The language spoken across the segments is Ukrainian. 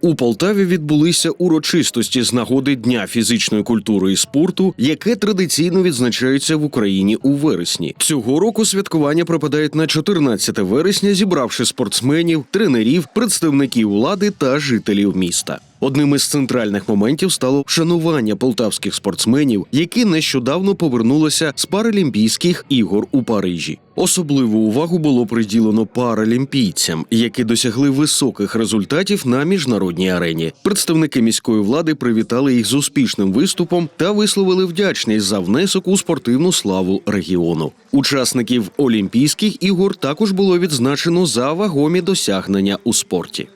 У Полтаві відбулися урочистості з нагоди Дня фізичної культури і спорту, яке традиційно відзначається в Україні у вересні. Цього року святкування припадають на 14 вересня, зібравши спортсменів, тренерів, представників влади та жителів міста. Одним із центральних моментів стало вшанування полтавських спортсменів, які нещодавно повернулися з Паралімпійських ігор у Парижі. Особливу увагу було приділено паралімпійцям, які досягли високих результатів на міжнародній арені. Представники міської влади привітали їх з успішним виступом та висловили вдячність за внесок у спортивну славу регіону. Учасників Олімпійських ігор також було відзначено за вагомі досягнення у спорті.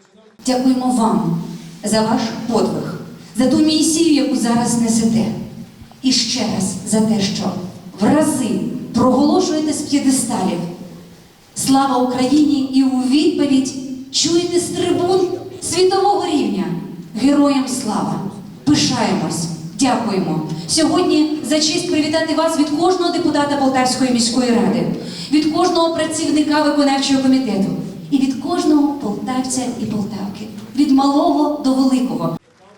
Дякуємо вам за ваш подвиг, за ту місію, яку зараз несете. І ще раз за те, що в рази проголошуєте з п'єдесталів. Слава Україні! І у відповідь чуєте з трибун світового рівня. Героям слава! Пишаємось! Дякуємо! Сьогодні за честь привітати вас від кожного депутата Полтавської міської ради, від кожного працівника виконавчого комітету і від кожного полтавця і полтавки, від малого до великого.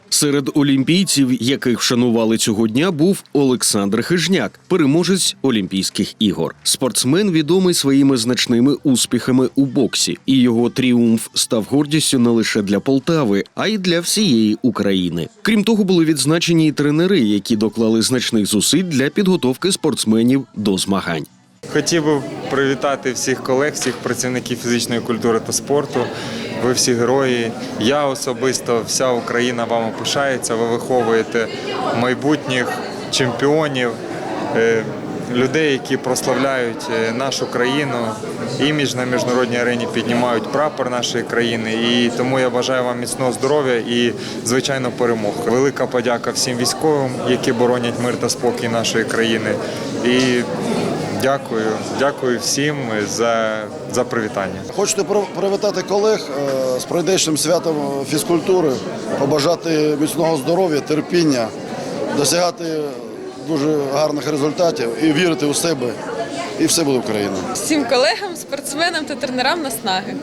Серед олімпійців, яких вшанували цього дня, був Олександр Хижняк, переможець Олімпійських ігор. Спортсмен відомий своїми значними успіхами у боксі, і його тріумф став гордістю не лише для Полтави, а й для всієї України. Крім того, були відзначені і тренери, які доклали значних зусиль для підготовки спортсменів до змагань. Хотів би привітати всіх колег, всіх працівників фізичної культури та спорту. Ви всі герої. Я особисто, вся Україна вами пишається. Ви виховуєте майбутніх чемпіонів, е, людей, які прославляють е, нашу країну, імідж на міжнародній арені піднімають прапор нашої країни. І тому я бажаю вам міцного здоров'я і, звичайно, перемог. Велика подяка всім військовим, які боронять мир та спокій нашої країни. І Дякую, дякую всім за, за привітання. Хочете про- привітати колег е, з пройдешнім святом фізкультури, побажати міцного здоров'я, терпіння, досягати дуже гарних результатів і вірити у себе, і все буде Україна. всім колегам, спортсменам та тренерам наснаги.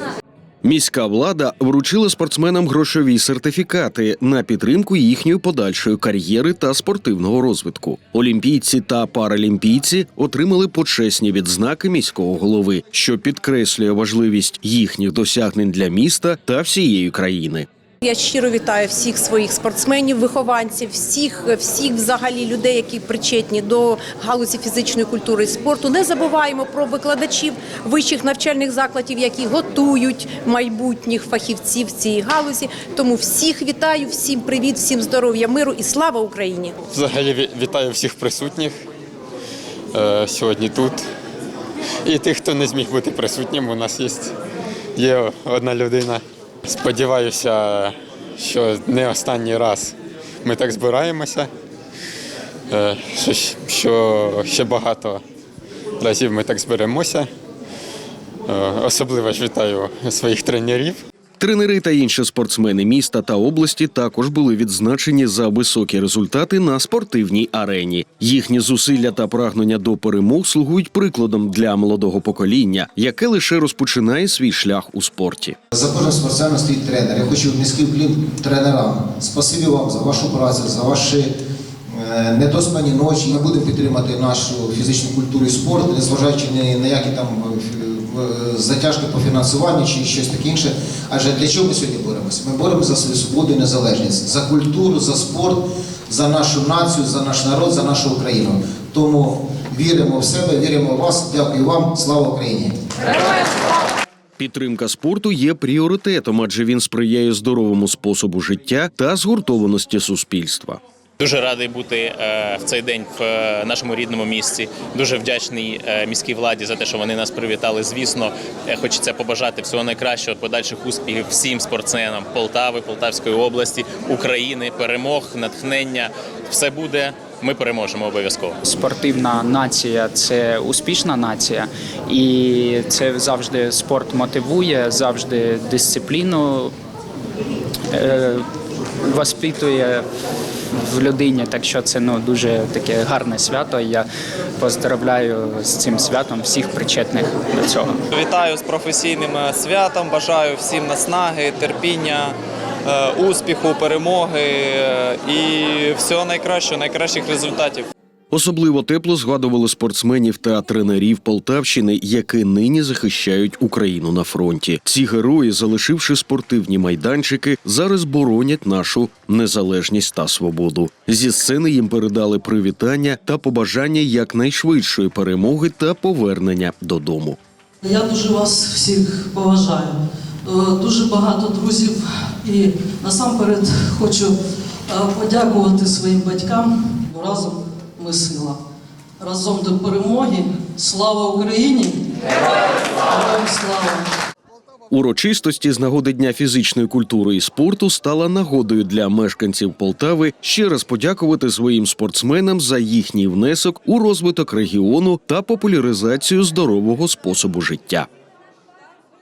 Міська влада вручила спортсменам грошові сертифікати на підтримку їхньої подальшої кар'єри та спортивного розвитку. Олімпійці та паралімпійці отримали почесні відзнаки міського голови, що підкреслює важливість їхніх досягнень для міста та всієї країни. Я щиро вітаю всіх своїх спортсменів, вихованців, всіх, всіх взагалі людей, які причетні до галузі фізичної культури і спорту. Не забуваємо про викладачів вищих навчальних закладів, які готують майбутніх фахівців в цій галузі. Тому всіх вітаю, всім привіт, всім здоров'я, миру і слава Україні! Взагалі вітаю всіх присутніх е, сьогодні тут. І тих, хто не зміг бути присутнім, у нас є, є одна людина. Сподіваюся, що не останній раз ми так збираємося, е, що, ще багато разів ми так зберемося. Е, Особливо ж вітаю своїх тренерів. Тренери та інші спортсмени міста та області також були відзначені за високі результати на спортивній арені. Їхні зусилля та прагнення до перемог слугують прикладом для молодого покоління, яке лише розпочинає свій шлях у спорті. За кожним спортсменом стоїть тренер. Я хочу низький уклін тренерам. Спасибі вам за вашу працю, за ваші недоспані ночі. Ми будемо підтримати нашу фізичну культуру і спорт, незважаючи на які там е, е, затяжки по фінансуванню чи щось таке інше. Адже для чого ми сьогодні боремося? Ми боремося за свою свободу і незалежність, за культуру, за спорт, за нашу націю, за наш народ, за нашу Україну. Тому віримо в себе, віримо в вас. Дякую вам. Слава Україні! Підтримка спорту є пріоритетом, адже він сприяє здоровому способу життя та згуртованості суспільства. Дуже радий бути е, в цей день в е, нашому рідному місті. Дуже вдячний е, міській владі за те, що вони нас привітали. Звісно, хочеться побажати всього найкращого, подальших успіхів всім спортсменам Полтави, Полтавської області, України, перемог, натхнення. Все буде. Ми переможемо обов'язково. спортивна нація це успішна нація, і це завжди спорт мотивує, завжди дисципліну е, воспитує в людині. Так що це ну дуже таке гарне свято. Я поздравляю з цим святом всіх причетних до цього. Вітаю з професійним е, святом. Бажаю всім наснаги, терпіння, е, успіху, перемоги е, і всього найкращого, найкращих результатів. Особливо тепло згадували спортсменів та тренерів Полтавщини, які нині захищають Україну на фронті. Ці герої, залишивши спортивні майданчики, зараз боронять нашу незалежність та свободу. Зі сцени їм передали привітання та побажання якнайшвидшої перемоги та повернення додому. Я дуже вас всіх поважаю. Е, Дуже багато друзів і насамперед хочу е, подякувати своїм батькам. Разом ми сила. Разом до перемоги. Слава Україні! Героям слава! Урочистості з нагоди Дня фізичної культури і спорту стала нагодою для мешканців Полтави ще раз подякувати своїм спортсменам за їхній внесок у розвиток регіону та популяризацію здорового способу життя.